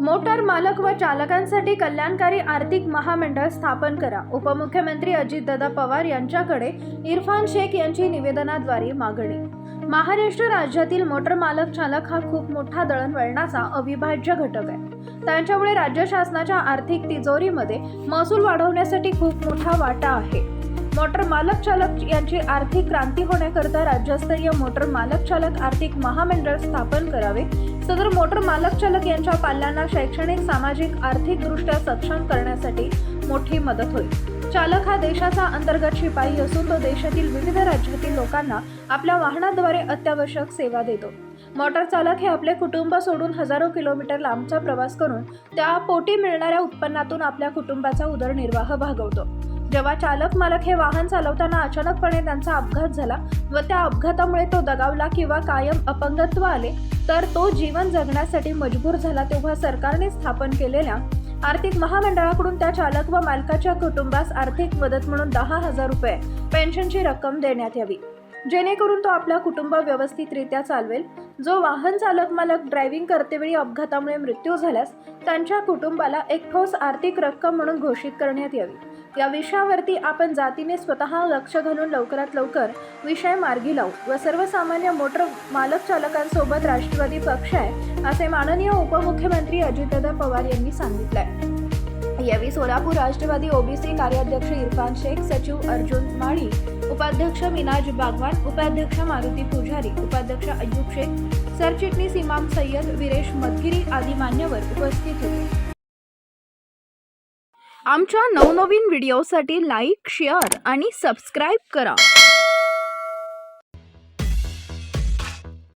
Motor मालक व चालकांसाठी कल्याणकारी आर्थिक महामंडळ स्थापन करा. उपमुख्यमंत्री अजितदादा पवार यांच्याकडे इरफान शेख यांची निवेदनाद्वारे मागणी. महाराष्ट्र राज्यातील मोटर मालक चालक हा खूप मोठा दळणवळणाचा अविभाज्य घटक आहे. त्यांच्यामुळे राज्य शासनाच्या आर्थिक तिजोरीमध्ये महसूल वाढवण्यासाठी खूप मोठा वाटा आहे. मोटर मालक चालक यांची आर्थिक क्रांती होण्याकरता राज्यस्तरीय मोटर मालक चालक आर्थिक महामंडळ स्थापन करावे सदर मोटर मालक चालक यांच्या पाल्यांना शैक्षणिक सामाजिक आर्थिक दृष्ट्या सक्षम करण्यासाठी मोठी मदत होईल. चालक हा देशाचा अंतर्गत शिपाई असून तो देशातील विविध राज्यातील लोकांना आपल्या वाहनाद्वारे अत्यावश्यक सेवा देतो. मोटर चालक हे आपले कुटुंब सोडून हजारो किलोमीटर लांबचा प्रवास करून त्या पोटी मिळणाऱ्या उत्पन्नातून आपल्या कुटुंबाचा उदरनिर्वाह भागवतो. जेव्हा चालक मालक हे वाहन चालवताना अचानकपणे त्यांचा अपघात झाला व त्या अपघातामुळे तो दगावला किंवा कायम अपंगत्व आले तर तो जीवन जगण्यासाठी मजबूर झाला तेव्हा सरकारने स्थापन केलेल्या आर्थिक महामंडळाकडून त्या चालक व मालकाच्या कुटुंबास आर्थिक मदत म्हणून दहा हजार रुपये पेन्शनची रक्कम देण्यात यावी. जेणेकरून तो आपला कुटुंब व्यवस्थितरित्या चालवेल. जो वाहन चालक मालक ड्रायव्हिंग करतेवेळी अपघातामुळे मृत्यू झाल्यास त्यांच्या कुटुंबाला एक ठोस आर्थिक रक्कम म्हणून घोषित करण्यात यावी. या विषयावरती आपण जातीने स्वतः लक्ष घालून लवकरात लवकर विषय मार्गी लावू. व सर्वसामान्य मोटर मालक चालकांसोबत राष्ट्रवादी पक्ष आहे असे माननीय उपमुख्यमंत्री अजितदादा पवार यांनी सांगितलं आहे यावेळी सोलापूर राष्ट्रवादी ओबीसी कार्याध्यक्ष इरफान शेख सचिव अर्जुन माळी उपाध्यक्ष मिनाज बागवान उपाध्यक्ष मारुती पुजारी उपाध्यक्ष अय्यूब शेख सरचिटणीस इमाम सय्यद विरेश मदगिरी आदी मान्यवर उपस्थित होते. आमच्या नवनवीन व्हिडिओसाठी लाईक शेअर आणि सबस्क्राईब करा.